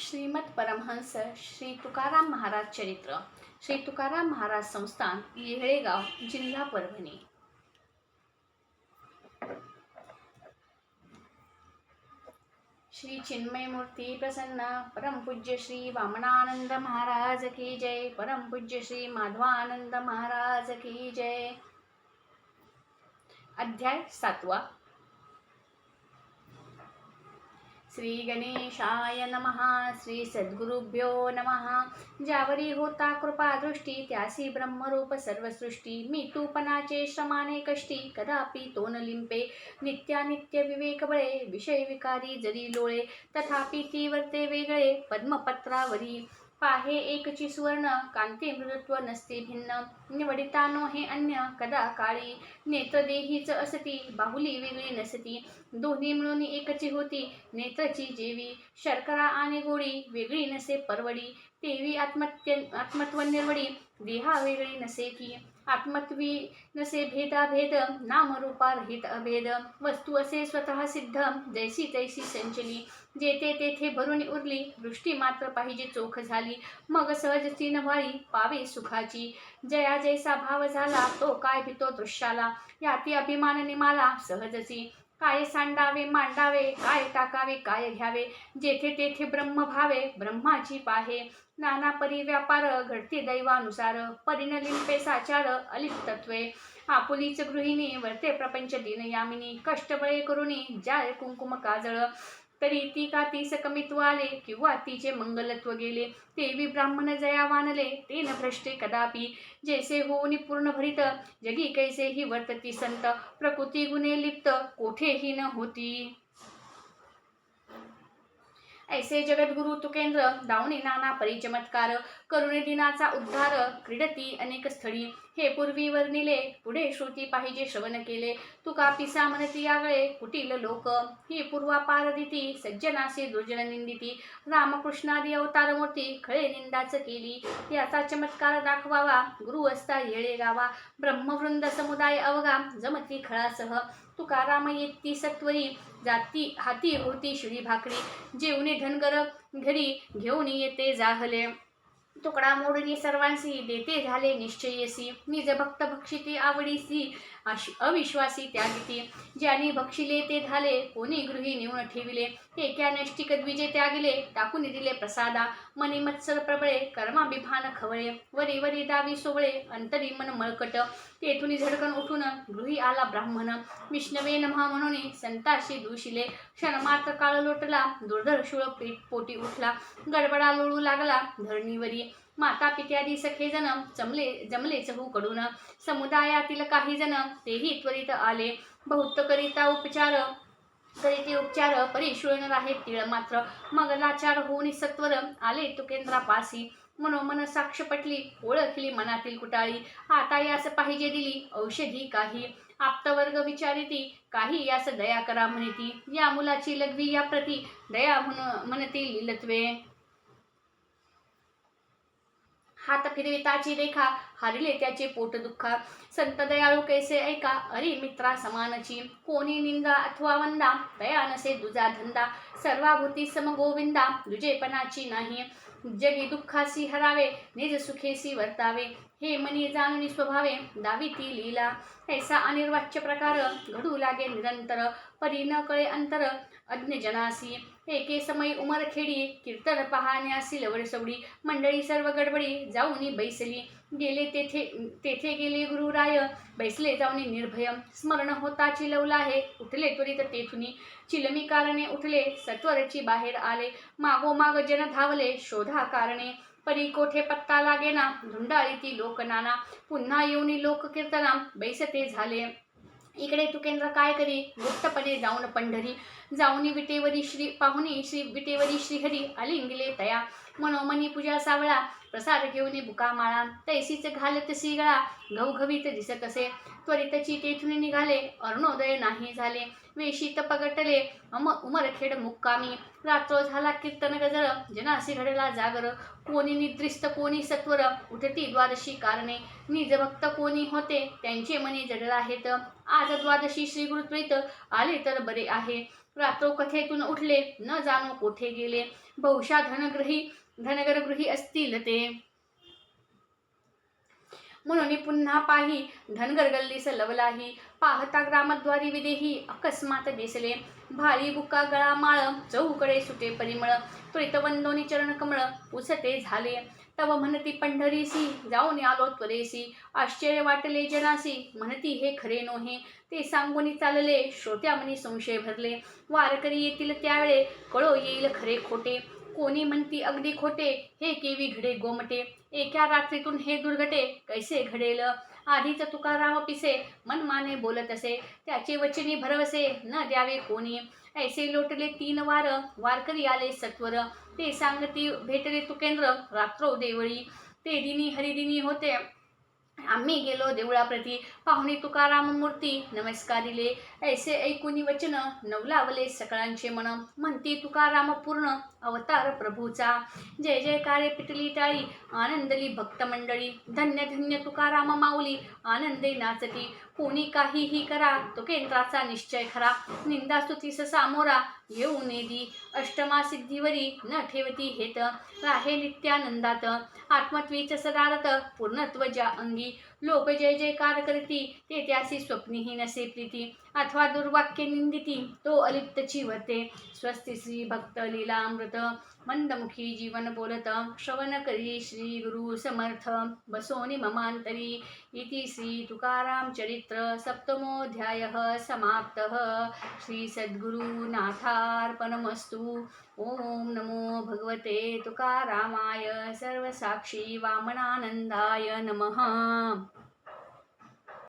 श्रीमद परमहंस श्री तुकाराम महाराज चरित्र. श्री तुकाराम महाराज संस्थान येहळेगाव जिल्हा परभणी. श्री चिन्मय मूर्ती प्रसन्न परमपूज्य श्री वामनानंद महाराज की जय. परमपूज्य श्री माधवानंद महाराज की जय. अध्याय सातवा. श्री गणेशाय नमः श्री सद्गुरुभ्यो नमः। ज्यावरी होता कृपा दृष्टी त्यासी ब्रह्मरूप सर्वसृष्टी। मी तूपनाचे श्रमाने कष्टी कदापि तो न लिंपे। नित्यानित्य विवेक बळे विषय विकारी जरी लोळे तथापि ती वर्ते वेगळे पद्मपत्रावरी। पाहे एकची सुवर्ण कांती मृदत्व नसते भिन्न. निवडिता नो हे अन्य कदा काळी. नेत्रदेहीच असती बाहुली वेगळी नसती. दोन्ही मिळून एकची होती नेत्रची जेवी. शर्करा आणि गोडी वेगळी नसे परवडी. तेवी आत्मत्य आत्मत्व निर्वडी देहा वेगळी नसे की आत्मत्वी नसे भेदाभेद नामरूपा रहित अभेद वस्तू असे स्वतः सिद्ध जैसी तैसी संचली जेथे तेथे भरून उरली दृष्टी मात्र पाहिजे चोख झाली मग सहजची नवाळी पावे सुखाची जया जैसा भाव झाला तो काय भितो दृश्याला याती अभिमानने मला सहजची काय सांडावे मांडावे काय टाकावे काय घ्यावे? जेथे तेथे ब्रह्म भावे ब्रह्माची पाहे. नाना परी व्यापार घडते दैवानुसार. परिणलिंपे साचार अलिप्तत्वे आपुलीच गृहिणी वरते प्रपंच दिनयामिनी कष्टबळे करुणी जाय कुंकुम काजळ. तरी ती का तीस कमित्व आले किंवा तिचे मंगलत्व गेले? तेवी ब्राह्मण जया वानले ते न भ्रष्टे कदापि. जैसे होऊन पूर्ण भरित जगी कैसेही वर्तती संत. प्रकृती गुणे लिप्त कोठेही न होती. ऐसे जगद्गुरु तुकेंद्र दावणी नाना परिचमत्कार. करुणे दिनाचा उद्धार क्रीडती अनेक स्थळी. हे पूर्वी वर्णिले पुढे श्रुती पाहिजे श्रवण केले. तुका पिसा म्हणती यागळे कुटील लोक. ही पूर्वापार दिती सज्जनासी दुर्जन निंदिती. रामकृष्णादी अवतार मूर्ती खळे निंदाच केली. याचा चमत्कार दाखवावा गुरु असता येळे गावा. ब्रह्मवृंद समुदाय अवगा जमती खळासह. तुकाराम येती सत्वरी जाती हाती होती शिळी भाकरी. जेवणे धनगर घरी घेऊन येते जाहले. तुकडा मोडणी सर्वांसी देते झाले निश्चयसी निज भक्त भक्षिते आवडीसी अशी अविश्वासी त्यागिती ज्याने भक्षिले ते झाले कोणी गृही नेऊन ठेविले. ते क्या नैष्टिक द्विजे त्यागिले टाकून दिले प्रसादा. मनी मत्सर प्रबळे कर्माभिभान खवळे. वरी वरी दावी सोवळे अंतरी मन मळकट. तेथून झडकन उठून गृही आला ब्राह्मण. विष्णवे नमहा म्हणून संताशी दुशिले क्षणमात्र काळ लोटला दुर्धर शूळ पीठ पोटी उठला. गडबडा लोळू लागला धरणीवरी. माता पित्यादी सखे जण जमले जमले चहू कडून. समुदायातील काही जण तेही त्वरित आले. बहुत करिता उपचार करीते उपचार परिशूळन आहेत तिळ मात्र. मगलाचार होऊन सत्वर आले तुकेंद्रापासी. मनोमन साक्ष पटली ओळखली मनातील कुटाळी. आता यास पाहिजे दिली औषधी काही. आप्तवर्ग विचारिती काही यास दया करा म्हणती या मुलाची लघवी या प्रती दया म्हण म्हणती लिलत्वे. हात फिरविताची रेखा हरिले त्याचे पोट दुःखा. संत दयाळू कैसे ऐका अरे मित्रा समानची. कोणी निंदा अथवा वंदा दया नसे दुजा धंदा. सर्वाभूती समगोविंदा दुजेपणाची नाही. जगी दुःखासी हरावे निज सुखेसी वर्तावे हे मनी जाणून स्वभावे दावी ती लीला ऐसा अनिर्वाच्य प्रकार घडू लागे निरंतर परी न कळे अंतर अज्ञजनासी एके समय उमरखेडी कीर्तन पाहण्यासी सवडी मंडळी सर्व गडबडी जाऊनी बैसली. गेले तेथे तेथे गेले गुरुराय बैसले जाऊनी निर्भयम स्मरण होता चिलवला आहे उठले त्वरित तेथुनी. चिलमी कारणे उठले सत्वरची बाहेर आले. मागोमाग जन धावले शोधा कारणे. परी कोठे पत्ता लागेना धुंडाळी ती लोकनाना. पुन्हा येऊनी लोककीर्तना बैसते झाले. इकडे तुकेंद्र काय करी? गुप्तपणे जाऊन पंढरी. जाऊनी विटेवरी श्री पाहुणी श्री विटेवरी श्रीहरी आलिंगले तया. मनोमनी पूजा सावळा प्रसाद घेऊन बुकामाळा तैसीच घालत सिगळा घवघवीत दिसत असे. त्वरितची तेथून निघाले अरुणोदय नाही झाले. वेशीत पगटले अम उमरखेड मुक्कामी. रात्र झाला कीर्तन गजर जनासी घडला जागर. कोणी निद्रिस्त कोणी सत्वर उठती द्वादशी कारणे. निज भक्त कोणी होते त्यांचे मनी जडला आहेत आज द्वादशी श्रीगुरुप्रीत आले तर बरे आहे. रात्र कथेतून उठले. न जाणो कोठे गेले. बहुशा धनग्रही धनगरगृही असतील ते. म्हणून पुन्हा पाही धनगर गल्लीस लवलाही पाहता ग्रामद्वारी विदेही अकस्मात दिसले. भाळी बुका गळा माळ चौकडे सुटे परिमळ. त्वरित वंदोनी चरण कमळ उसते झाले. तव म्हणती पंढरीसी जाऊन आलो त्वरेसी आश्चर्य वाटले जनासी म्हणती हे खरे नोहे. ते सांगून चालले श्रोत्यामनी संशय भरले. वारकरी येतील त्यावेळे कळो येईल खरे खोटे. कोणी म्हणती अगदी खोटे. हे केवी घडे गोमटे. एका रात्रीतून हे दुर्घटे. कैसे घडेल? आधीच तुकाराम पिसे. मनमाने बोलत असे. त्याचे वचने भरवसे. न द्यावे कोणी. ऐसे लोटले तीन वार. वारकरी आले सत्वर. ते सांगती भेटले तुकेंद्र रात्रो देवळी ते दिनी हरिदिनी होते. आम्ही गेलो देवळाप्रती पाहुणे तुकाराम मूर्ती नमस्कारिले ऐसे ऐकुनी वचन नवलावले सकळांचे मन. म्हणती तुकाराम पूर्ण अवतार प्रभूचा. जय जयकारे पिटली टाळी आनंदली भक्त मंडळी. धन्य धन्य तुकाराम माऊली आनंदे नाचती. कोणी काहीही करा तो केंद्राचा निश्चय खरा निंदास्तुतीस सामोरा येऊ नेदी अष्टमा सिद्धीवरी न ठेवती हेत. राहे नित्यानंदात. आत्मत्वीच सदारत पूर्णत्व ज्या अंगी. लोक जय जयकार करती ते त्यासी स्वप्नीही नसे प्रीती अथवा दुर्वाक्य निंदिती तो अलिप्त चिवते. स्वस्ती श्री भक्त लीलामृत मंदमुखी जीवन बोलत श्रवण करी श्री गुरु समर्थ बसोनी ममांतरी इति श्री तुकाराम चरित्र सप्तमोध्याय समाप्त. श्री सद्गुरुनाथार्पणमस्तु ओम नमो भगवते तुकारामाय सर्वसाक्षी वामनानंदाय नमः.